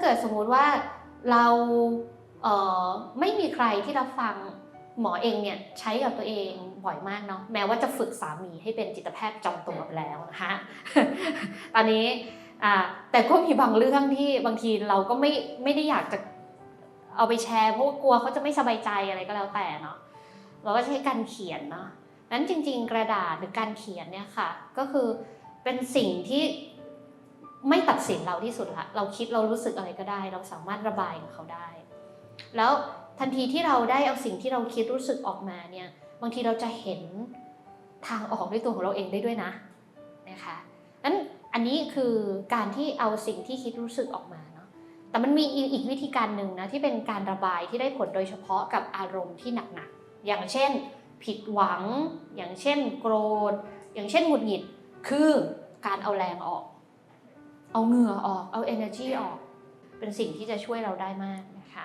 เกิดสมมุติว่าเราเออไม่มีใครที่รับฟังหมอเองเนี่ยใช้กับตัวเองบ่อยมากเนาะแม้ว่าจะฝึกสามีให้เป็นจิตแพทย์จอมตัวแล้วนะคะตอนนี้แต่ก็มีบางเรื่องที่บางทีเราก็ไม่ไม่ได้อยากจะเอาไปแชร์เพราะว่ากลัวเขาจะไม่สบายใจอะไรก็แล้วแต่เนาะเราก็ใช้การเขียนเนาะนั้นจริง ๆ กระดาษหรือการเขียนเนี่ยค่ะ ก็คือเป็นสิ่งที่ ไม่ตัดสินเราที่สุดละเราคิดเรารู้สึกอะไรก็ได้ เราสามารถระบายกับเขาได้ แล้วทันทีที่เราได้เอาสิ่งที่เราคิดรู้สึกออกมาเนี่ยบางทีเราจะเห็นทางออกด้วยตัวของเราเองได้ด้วยนะนะคะนั้นอันนี้คือการที่เอาสิ่งที่คิดรู้สึกออกมาเนาะแต่มันมีอีกวิธีการหนึ่งนะที่เป็นการระบายที่ได้ผลโดยเฉพาะกับอารมณ์ที่หนักๆอย่างเช่น ผิดหวัง อย่างเช่น โกรธ อย่างเช่นหงุดหงิดคือการเอาแรงออก เอาเหงื่อออกเอา energy ออก เป็นสิ่งที่จะช่วยเราได้มากนะคะ